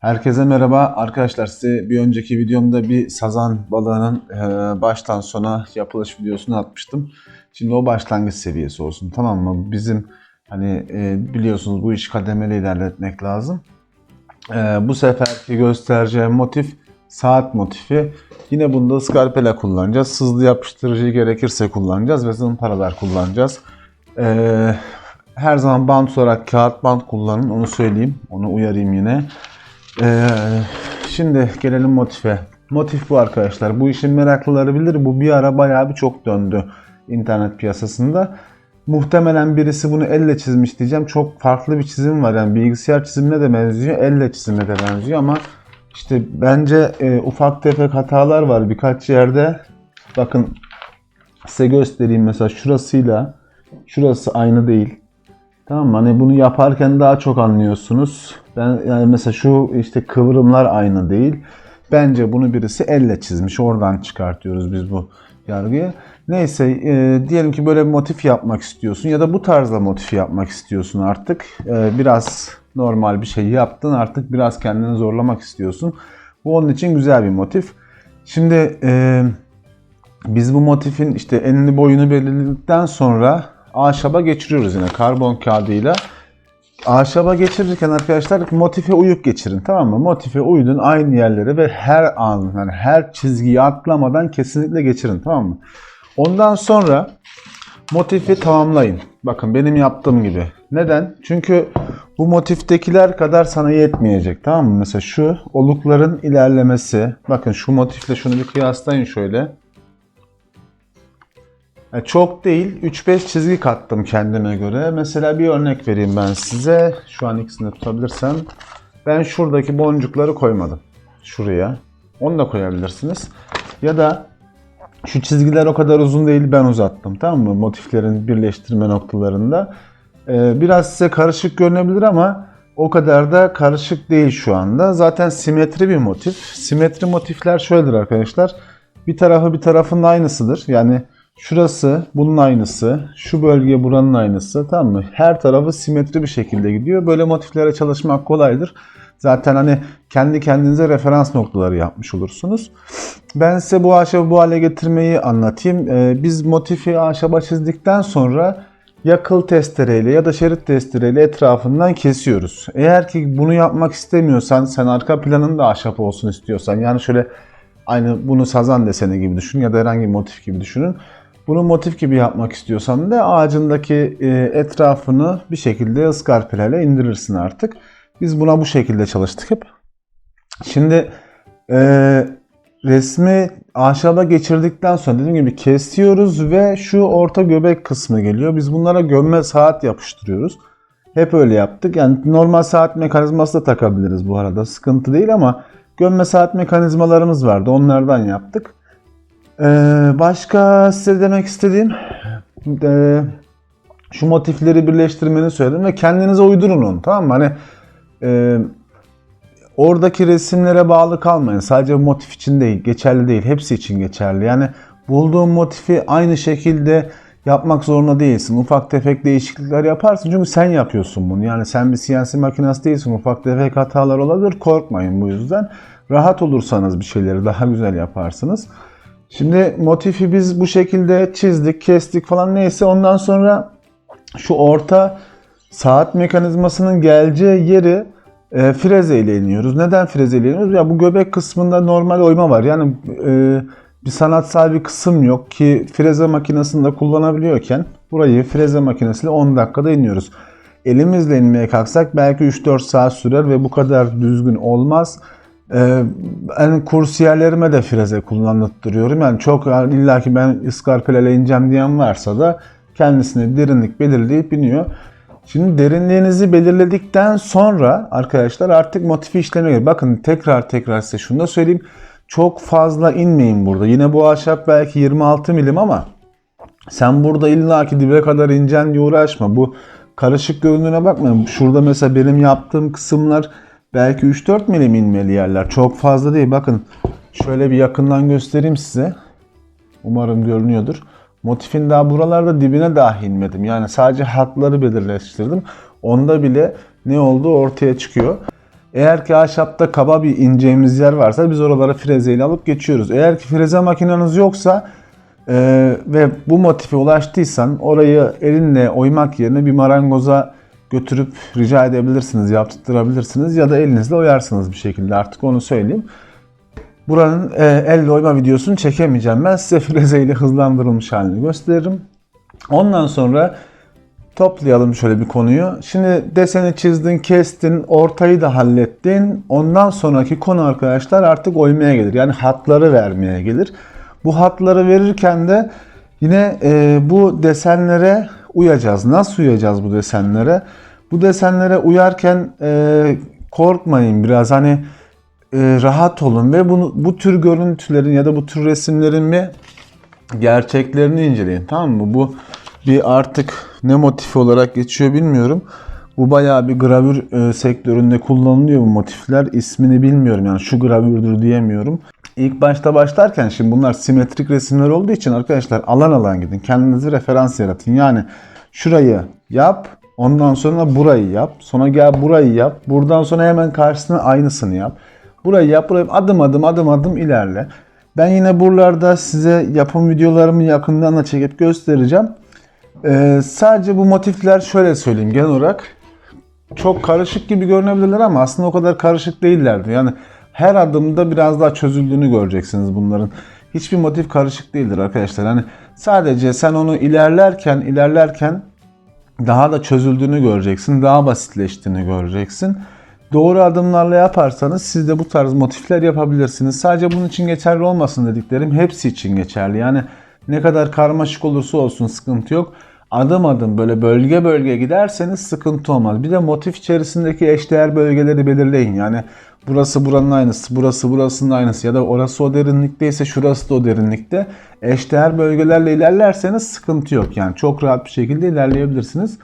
Herkese merhaba. Arkadaşlar size bir önceki videomda bir sazan balığının e, baştan sona yapılış videosunu atmıştım. Şimdi o başlangıç seviyesi olsun tamam mı? Bizim hani e, biliyorsunuz bu işi kademeli ilerletmek lazım. E, bu seferki göstereceğim motif saat motifi. Yine bunda ıskarpela kullanacağız. Sızlı yapıştırıcı gerekirse kullanacağız ve zımparalar kullanacağız. Her zaman bant olarak kağıt bant kullanın onu söyleyeyim. Onu uyarayım yine. Ee, şimdi gelelim motife. Motif bu arkadaşlar. Bu işin meraklıları bilir. Bu bir ara bayağı bir çok döndü internet piyasasında. Muhtemelen birisi bunu elle çizmiş diyeceğim. Çok farklı bir çizim var. Yani bilgisayar çizimine de benziyor, elle çizimine de benziyor ama işte bence e, ufak tefek hatalar var birkaç yerde. Bakın size göstereyim mesela şurasıyla şurası aynı değil. Tamam mı? Hani bunu yaparken daha çok anlıyorsunuz. Ben yani mesela şu işte kıvrımlar aynı değil. Bence bunu birisi elle çizmiş. Oradan çıkartıyoruz biz bu yargıyı. Neyse e, diyelim ki böyle bir motif yapmak istiyorsun ya da bu tarzda motif yapmak istiyorsun artık. E, biraz normal bir şey yaptın artık biraz kendini zorlamak istiyorsun. Bu onun için güzel bir motif. Şimdi e, biz bu motifin işte enini boyunu belirledikten sonra ahşaba geçiriyoruz yine karbon kağıdıyla. Ahşaba geçirirken arkadaşlar motife uyup geçirin tamam mı? Motife uydun aynı yerlere ve her an yani her çizgiyi atlamadan kesinlikle geçirin tamam mı? Ondan sonra motifi tamamlayın. Bakın benim yaptığım gibi. Neden? Çünkü bu motiftekiler kadar sana yetmeyecek tamam mı? Mesela şu olukların ilerlemesi. Bakın şu motifle şunu bir kıyaslayın şöyle. Çok değil 3-5 çizgi kattım kendime göre. Mesela bir örnek vereyim ben size. Şu an ikisini tutabilirsem. Ben şuradaki boncukları koymadım. Şuraya. Onu da koyabilirsiniz. Ya da şu çizgiler o kadar uzun değil ben uzattım. Tamam mı? Motiflerin birleştirme noktalarında. Ee, biraz size karışık görünebilir ama o kadar da karışık değil şu anda. Zaten simetri bir motif. Simetri motifler şöyledir arkadaşlar. Bir tarafı bir tarafın aynısıdır. Yani Şurası bunun aynısı. Şu bölge buranın aynısı. Tamam mı? Her tarafı simetri bir şekilde gidiyor. Böyle motiflere çalışmak kolaydır. Zaten hani kendi kendinize referans noktaları yapmış olursunuz. Ben size bu ahşabı bu hale getirmeyi anlatayım. Ee, biz motifi ahşaba çizdikten sonra ya kıl testereyle ya da şerit testereyle etrafından kesiyoruz. Eğer ki bunu yapmak istemiyorsan, sen arka planın da ahşap olsun istiyorsan, yani şöyle aynı bunu sazan deseni gibi düşün ya da herhangi bir motif gibi düşünün. Bunu motif gibi yapmak istiyorsan da ağacındaki e, etrafını bir şekilde ıskarpelerle indirirsin artık. Biz buna bu şekilde çalıştık hep. Şimdi e, resmi ahşaba geçirdikten sonra dediğim gibi kesiyoruz ve şu orta göbek kısmı geliyor. Biz bunlara gömme saat yapıştırıyoruz. Hep öyle yaptık. Yani normal saat mekanizması da takabiliriz bu arada. Sıkıntı değil ama gömme saat mekanizmalarımız vardı. Onlardan yaptık. Ee, başka size demek istediğim e, şu motifleri birleştirmeni söyledim ve kendinize uydurun onu tamam mı? Hani e, oradaki resimlere bağlı kalmayın. Sadece motif için değil, geçerli değil. Hepsi için geçerli. Yani bulduğun motifi aynı şekilde yapmak zorunda değilsin. Ufak tefek değişiklikler yaparsın çünkü sen yapıyorsun bunu. Yani sen bir CNC makinesi değilsin. Ufak tefek hatalar olabilir. Korkmayın bu yüzden. Rahat olursanız bir şeyleri daha güzel yaparsınız. Şimdi motifi biz bu şekilde çizdik, kestik falan neyse ondan sonra şu orta saat mekanizmasının geleceği yeri e, freze ile iniyoruz. Neden freze ile iniyoruz? Ya bu göbek kısmında normal oyma var. Yani e, bir sanatsal bir kısım yok ki freze makinesinde kullanabiliyorken burayı freze makinesiyle 10 dakikada iniyoruz. Elimizle inmeye kalksak belki 3-4 saat sürer ve bu kadar düzgün olmaz. Ee, en kursiyerlerime de freze kullanıttırıyorum. Yani çok yani illa ki ben iskarpelele ineceğim diyen varsa da kendisine derinlik belirleyip iniyor. Şimdi derinliğinizi belirledikten sonra arkadaşlar artık motifi işlemeye geliyor. Bakın tekrar tekrar size şunu da söyleyeyim. Çok fazla inmeyin burada. Yine bu ahşap belki 26 milim ama sen burada illa ki dibe kadar incen diye uğraşma. Bu karışık göründüğüne bakmayın. Şurada mesela benim yaptığım kısımlar belki 3-4 milim inmeli yerler. Çok fazla değil. Bakın şöyle bir yakından göstereyim size. Umarım görünüyordur. Motifin daha buralarda dibine dahi inmedim. Yani sadece hatları belirleştirdim. Onda bile ne olduğu ortaya çıkıyor. Eğer ki ahşapta kaba bir ineceğimiz yer varsa biz oralara frezeyle alıp geçiyoruz. Eğer ki freze makineniz yoksa e, ve bu motife ulaştıysan orayı elinle oymak yerine bir marangoza götürüp rica edebilirsiniz, yaptırabilirsiniz ya da elinizle oyarsınız bir şekilde artık onu söyleyeyim. Buranın e, elle oyma videosunu çekemeyeceğim. Ben size frezeyle hızlandırılmış halini gösteririm. Ondan sonra toplayalım şöyle bir konuyu. Şimdi deseni çizdin, kestin, ortayı da hallettin. Ondan sonraki konu arkadaşlar artık oymaya gelir. Yani hatları vermeye gelir. Bu hatları verirken de yine e, bu desenlere uyacağız. Nasıl uyacağız bu desenlere? Bu desenlere uyarken e, korkmayın biraz hani e, rahat olun ve bunu bu tür görüntülerin ya da bu tür resimlerin bir gerçeklerini inceleyin. Tamam mı? Bu bir artık ne motifi olarak geçiyor bilmiyorum. Bu bayağı bir gravür e, sektöründe kullanılıyor bu motifler. İsmini bilmiyorum yani şu gravürdür diyemiyorum. İlk başta başlarken şimdi bunlar simetrik resimler olduğu için arkadaşlar alan alan gidin. Kendinize referans yaratın. Yani şurayı yap, ondan sonra burayı yap, sonra gel burayı yap, buradan sonra hemen karşısına aynısını yap. Burayı yap, burayı adım adım adım adım ilerle. Ben yine buralarda size yapım videolarımı yakından da çekip göstereceğim. Ee, sadece bu motifler şöyle söyleyeyim genel olarak çok karışık gibi görünebilirler ama aslında o kadar karışık değillerdi. Yani her adımda biraz daha çözüldüğünü göreceksiniz bunların. Hiçbir motif karışık değildir arkadaşlar. Hani sadece sen onu ilerlerken ilerlerken daha da çözüldüğünü göreceksin. Daha basitleştiğini göreceksin. Doğru adımlarla yaparsanız siz de bu tarz motifler yapabilirsiniz. Sadece bunun için geçerli olmasın dediklerim hepsi için geçerli. Yani ne kadar karmaşık olursa olsun sıkıntı yok. Adım adım böyle bölge bölge giderseniz sıkıntı olmaz. Bir de motif içerisindeki eşdeğer bölgeleri belirleyin. Yani burası buranın aynısı, burası burasının aynısı ya da orası o derinlikteyse şurası da o derinlikte. Eşdeğer bölgelerle ilerlerseniz sıkıntı yok. Yani çok rahat bir şekilde ilerleyebilirsiniz.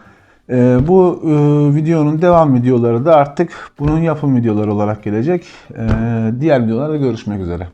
Ee, bu e, videonun devam videoları da artık bunun yapım videoları olarak gelecek. Ee, diğer videolarda görüşmek üzere.